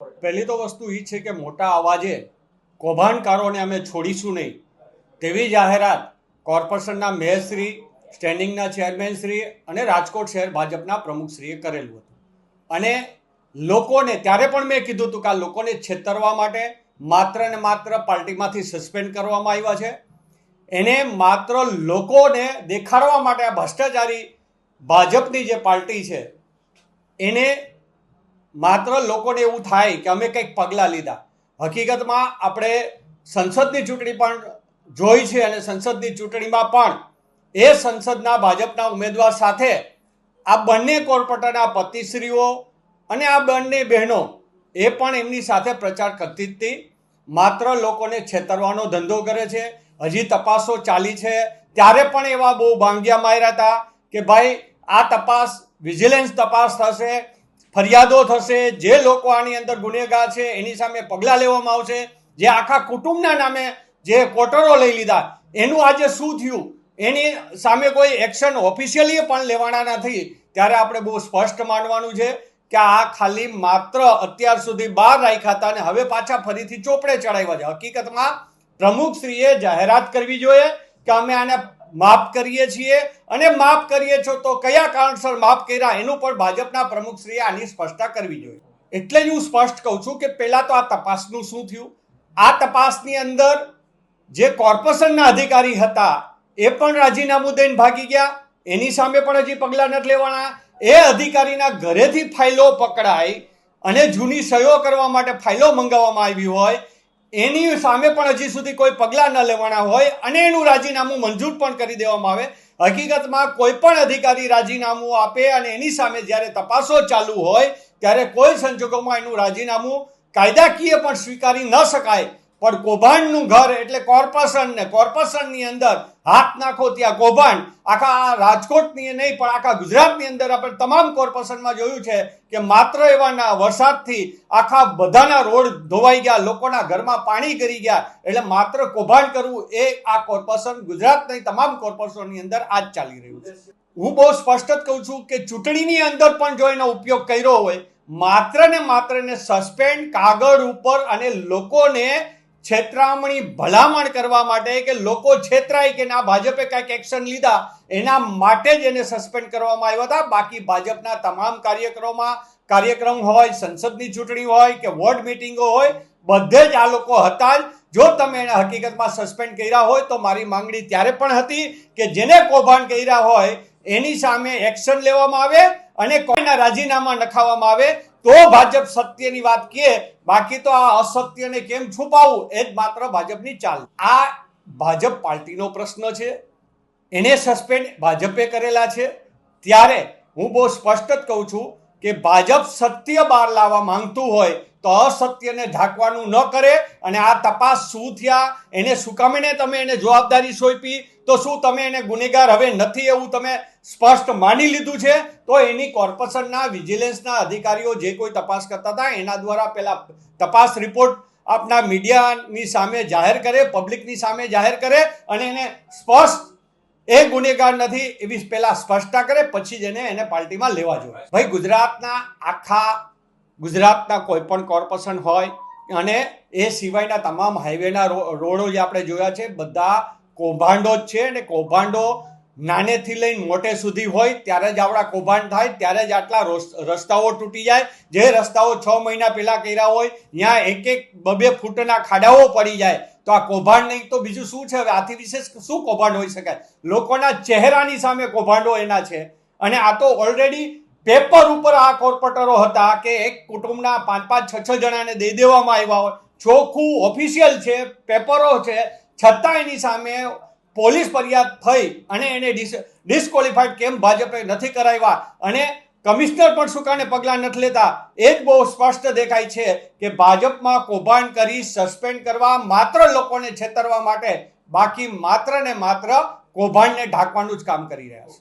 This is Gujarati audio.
પહેલી તો વસ્તુ એ છે કે મોટા અવાજે કૌભાંડકારોને અમે છોડીશું નહીં. તેવી જાહેરાત કોર્પોરેશનના મેયરશ્રી સ્ટેન્ડિંગના ચેરમેનશ્રી અને રાજકોટ શહેર ભાજપના પ્રમુખશ્રીએ કરેલું હતું. અને લોકોને, ત્યારે પણ મેં કીધું હતું કે આ લોકોને છેતરવા માટે માત્ર ને માત્ર પાર્ટીમાંથી સસ્પેન્ડ કરવામાં આવ્યા છે. એને માત્ર લોકોને દેખાડવા માટે આ ભ્રષ્ટાચારી ભાજપની જે પાર્ટી છે, એને માત્ર લોકોને એવું થાય કે અમે કંઈક પગલાં લીધા. હકીકતમાં આપણે સંસદની ચૂંટણી પણ જોઈ છે અને સંસદની ચૂંટણીમાં પણ એ સંસદના ભાજપના ઉમેદવાર સાથે આ બંને કોરપટાના પતિશ્રીઓ અને આ બંને બહેનો એ પણ એમની સાથે પ્રચાર કરતી હતી. માત્ર લોકોને છેતરવાનો ધંધો કરે છે. હજી તપાસો ચાલી છે. ત્યારે પણ એવા બહુ ભાંગ્યા માર્યા હતા કે ભાઈ આ તપાસ, વિજિલન્સ તપાસ થશે. ફરિયાદો થશે, જે લોકો આની અંદર ગુનેગાર છે, એની સામે પગલાં લેવામાં આવશે, જે આખા કુટુંબના નામે જે કોટરો લઈ લીધા, એનું આજે શું થયું? એની સામે કોઈ એક્શન ઓફિશિયલી પણ લેવાના નથી. ત્યારે આપણે બહુ સ્પષ્ટ માનવાનું છે કે આ ખાલી માત્ર અત્યાર સુધી બહાર રાખ્યા હતા અને હવે પાછા ફરીથી ચોપડે ચડાવ્યા છે. હકીકતમાં પ્રમુખશ્રીએ જાહેરાત કરવી જોઈએ કે અમે આને માફ કરીએ છીએ અને માફ કરીએ છો તો કયા કારણસર માફ કર્યા એનું પણ ભાજપના પ્રમુખશ્રીએ આની સ્પષ્ટતા કરવી જોઈએ. એટલે જ હું સ્પષ્ટ કહું છું કે પહેલાં તો આ તપાસનું શું થયું? આ તપાસની અંદર જે કોર્પોરેશનના અધિકારી હતા એ પણ રાજીનામું દઈને ભાગી ગયા. એની સામે પણ હજી પગલાં નથી લેવાના. એ અધિકારીના ઘરેથી ફાઇલો પકડાઈ અને જૂની સહયો કરવા માટે ફાઇલો મંગાવવામાં આવી હોય એની સામે પણ હજી સુધી કોઈ પગલાં ન લેવાના હોય અને એનું રાજીનામું મંજૂર પણ કરી દેવામાં આવે. હકીકતમાં કોઈ પણ અધિકારી રાજીનામું આપે અને એની સામે જ્યારે તપાસો ચાલુ હોય, ત્યારે કોઈ સંજોગોમાં એનું રાજીનામું કાયદાકીય પણ સ્વીકારી ન શકાય. પણ કૌભાંડનું ઘર એટલે કોર્પોરેશન ને કોર્પોરેશનની અંદર હાથ નાખો ત્યાં કૌભાંડ. આખા રાજકોટની નહીં, પણ આખા ગુજરાતની અંદર આપણે તમામ કોર્પોરેશનમાં જોયું છે કે માત્ર એવાના વરસાદથી આખા બધાના રોડ ધોવાઈ ગયા, લોકોના ઘરમાં પાણી કરી ગયા. એટલે માત્ર કૌભાંડ કરવું એ આ કોર્પોરેશન ગુજરાતની તમામ કોર્પોરેશનની અંદર આ જ ચાલી રહ્યું છે. હું બહુ સ્પષ્ટ જ કહું છું કે ચૂંટણીની અંદર પણ જો એનો ઉપયોગ કર્યો હોય માત્ર ને માત્ર ને સસ્પેન્ડ કાગળ ઉપર અને લોકોને છેતરામણી ભલામણ કરવા માટે કે લોકો છેતરાય કે ના, ભાજપે કાંઈક એક્શન લીધા, એના માટે જ એને સસ્પેન્ડ કરવામાં આવ્યા હતા. બાકી ભાજપના તમામ કાર્યક્રમોમાં, કાર્યક્રમ હોય, સંસદની ચૂંટણી હોય કે વોર્ડ મિટિંગો હોય, બધે જ આ લોકો હતા જ. જો તમે એને હકીકતમાં સસ્પેન્ડ કર્યા હોય તો મારી માંગણી ત્યારે પણ હતી કે જેને કૌભાંડ કર્યા હોય, એની સામે એક્શન લેવામાં આવે અને કોઈના રાજીનામા નખાવવામાં આવે તો ભાજપ સત્યની વાત કહે બાકી તો આ અસત્યને કેમ છુપાવવું એ જ માત્ર ભાજપની ચાલ. આ ભાજપ પાર્ટીનો પ્રશ્ન છે. એને સસ્પેન્ડ ભાજપે કરેલા છે. ત્યારે હું બહુ સ્પષ્ટ જ કહું છું કે ભાજપ સત્ય બહાર લાવવા માંગતું હોય તો અસત્યને ઢાંકવાનું ન કરે અને આ તપાસ શું થયા, એને શું કામ? તમે એને જવાબદારી સોંપી તો શું તમે એને ગુનેગાર હવે નથી એવું તમે સ્પષ્ટ માની લીધું છે? તો એની કોર્પોરેશનના વિજિલન્સના અધિકારીઓ જે કોઈ તપાસ કરતા હતા, એના દ્વારા પેલા તપાસ રિપોર્ટ આપના મીડિયાની સામે જાહેર કરે, પબ્લિકની સામે જાહેર કરે અને એને સ્પષ્ટ, એ ગુનેગાર નથી એવી પહેલા સ્પષ્ટતા કરે, પછી જ એને એને પાર્ટીમાં લેવા જોઈએ ભાઈ, ગુજરાતના આખા, ગુજરાતના કોઈ પણ કોર્પોરેશન હોય અને એ સિવાયના તમામ હાઈવેના રોડો જે આપણે જોયા છે, બધા કૌભાંડો જ છે અને કૌભાંડો નાનેથી લઈને મોટે સુધી હોય ત્યારે જ આપણા કૌભાંડ થાય, ત્યારે જ આટલા રોસ- રસ્તાઓ તૂટી જાય. જે રસ્તાઓ છ મહિના પહેલાં કર્યા હોય, ત્યાં એક એક બબે ફૂટના ખાડાઓ પડી જાય. તો આ કૌભાંડ નહીં, તો બીજું શું છે? હવે આથી વિશેષ શું કૌભાંડ હોઈ શકાય? લોકોના ચહેરાની સામે કૌભાંડો એના છે. અને આ તો ઓલરેડી પેપર ઉપર આ કોર્પોરેટરો હતા કે એક કુટુંબના પાંચ પાંચ છ છ જણાને દઈ દેવામાં આવ્યા હોય. ચોખ્ખું ઓફિશિયલ છે પેપરો છે. છતાં એની સામે પોલીસ ફરિયાદ થઈ અને એને ડિસ ડિસ્કોલિફાઈડ કેમ ભાજપે નથી કરાવ્યા અને કમિશનર પણ સુકાને પગલાં નથી લેતા? એ જ બહુ સ્પષ્ટ દેખાય છે કે ભાજપમાં કૌભાંડ કરી સસ્પેન્ડ કરવા માત્ર લોકોને છેતરવા માટે બાકી માત્ર ને માત્ર કૌભાંડને ઢાંકવાનું જ કામ કરી રહ્યા છે.